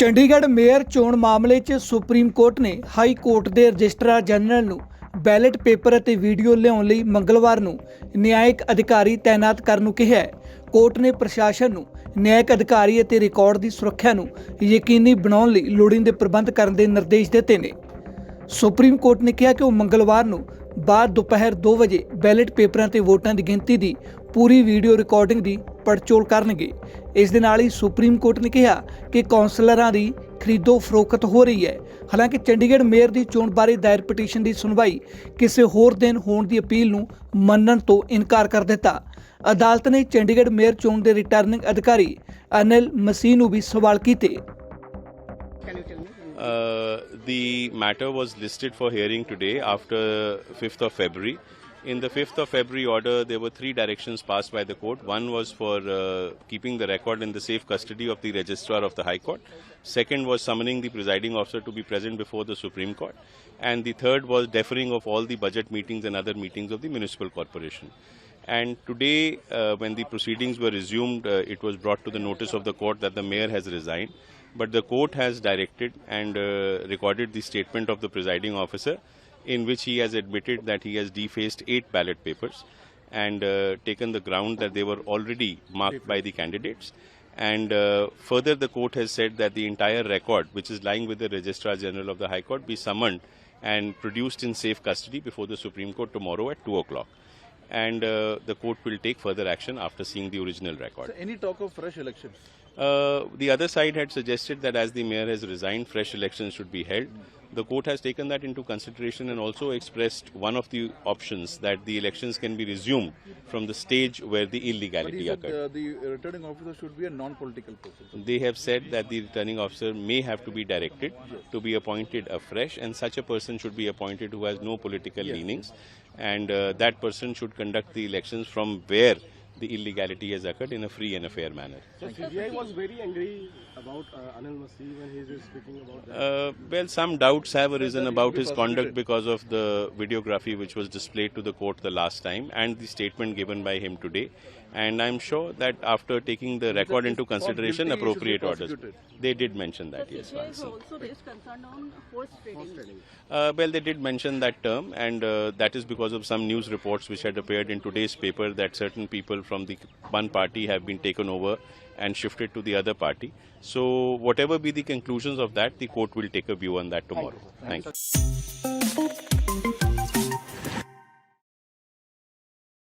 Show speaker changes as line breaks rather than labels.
Chandigarh mayor ਚੋਣ ਮਾਮਲੇ 'ਚ ਸੁਪਰੀਮ ਕੋਰਟ ਨੇ ਹਾਈ ਕੋਰਟ ਦੇ ਰਜਿਸਟਰਾਰ ਜਨਰਲ ਨੂੰ ਬੈਲਟ ਪੇਪਰ ਅਤੇ ਵੀਡੀਓ ਲਿਆਉਣ ਲਈ ਮੰਗਲਵਾਰ ਨੂੰ ਨਿਆਇਕ ਅਧਿਕਾਰੀ ਤਾਇਨਾਤ ਕਰਨ ਨੂੰ ਕਿਹਾ ਹੈ। ਕੋਰਟ ਨੇ ਪ੍ਰਸ਼ਾਸਨ ਨੂੰ ਨਿਆਇਕ ਅਧਿਕਾਰੀ ਅਤੇ ਰਿਕਾਰਡ ਦੀ ਸੁਰੱਖਿਆ ਨੂੰ ਯਕੀਨੀ ਬਣਾਉਣ ਲਈ ਲੋੜੀਂਦੇ ਪ੍ਰਬੰਧ ਕਰਨ ਦੇ ਨਿਰਦੇਸ਼ ਦਿੱਤੇ ਨੇ। ਸੁਪਰੀਮ ਕੋਰਟ ਨੇ ਕਿਹਾ ਕਿ ਉਹ ਮੰਗਲਵਾਰ ਨੂੰ ਬਾਅਦ ਦੁਪਹਿਰ 2 ਵਜੇ ਬੈਲਟ ਪੇਪਰਾਂ ਤੇ ਵੋਟਾਂ ਦੀ ਗਿਣਤੀ ਦੀ ਪੂਰੀ ਵੀਡੀਓ ਰਿਕਾਰਡਿੰਗ ਦੀ ਪੜਚੋਲ ਕਰਨਗੇ। ਇਸ ਦੇ ਨਾਲ ਹੀ ਸੁਪਰੀਮ ਕੋਰਟ ਨੇ ਕਿਹਾ ਕਿ ਕੌਂਸਲਰਾਂ ਦੀ ਖਰੀਦੋ ਫਰੋਖਤ ਹੋ ਰਹੀ ਹੈ। ਹਾਲਾਂਕਿ ਚੰਡੀਗੜ੍ਹ ਮੇਅਰ ਦੀ ਚੋਣ ਬਾਰੇ ਦਾਇਰ ਪਟੀਸ਼ਨ ਦੀ ਸੁਣਵਾਈ ਕਿਸੇ ਹੋਰ ਦਿਨ ਹੋਣ ਦੀ ਅਪੀਲ ਨੂੰ ਮੰਨਣ ਤੋਂ ਇਨਕਾਰ ਕਰ ਦਿੱਤਾ। ਅਦਾਲਤ ਨੇ ਚੰਡੀਗੜ੍ਹ ਮੇਅਰ ਚੋਣ ਦੇ ਰਿਟਰਨਿੰਗ ਅਧਿਕਾਰੀ ਅਨਿਲ ਮਸੀਹ ਨੂੰ ਵੀ ਸਵਾਲ ਕੀਤੇ।
Uh, the matter was listed for hearing today after 5th of February. In the 5th of February order, there were three directions passed by the court. One was for uh, keeping the record in the safe custody of the registrar of the High Court. Second was summoning the presiding officer to be present before the Supreme Court. And the third was deferring of all the budget meetings and other meetings of the municipal corporation. And today, uh, when the proceedings were resumed, uh, it was brought to the notice of the court that the mayor has resigned. But the court has directed and uh, recorded the statement of the presiding officer, in which he has admitted that he has defaced eight ballot papers and uh, taken the ground that they were already marked by the candidates. And uh, further, the court has said that the entire record, which is lying with the Registrar General of the High Court, be summoned and produced in safe custody before the Supreme Court tomorrow at 2 o'clock. And uh, the court will take further action after seeing the original record.
So any talk of fresh elections?
Uh, the other side had suggested that as the mayor has resigned, fresh elections should be held. The court has taken that into consideration and also expressed one of the options that the elections can be resumed from the stage where the illegality
said
occurred.
uh, the returning officer should be a non-political person.
They have said that the returning officer may have to be directed to be appointed afresh, and such a person should be appointed who has no political leanings, and uh, that person should conduct the elections from where the illegality has occurred in a free and a fair manner.
So CBI was very angry about uh, Anil Masih when he was speaking about that.
Uh, well, some doubts have arisen about his conduct because of the videography which was displayed to the court the last time and the statement given by him today. And I'm sure that after taking the record into consideration,
guilty, he should be
appropriate orders. They did mention that,
The
yes.
CBI
once.
also raised concern on horse trading.
Uh, well, they did mention that term, and uh, that is because of some news reports which had appeared in today's paper that certain people from the one party have been taken over and shifted to the other party. So whatever be the conclusions of that, the court will take a view on that tomorrow. Thank you. Thank you.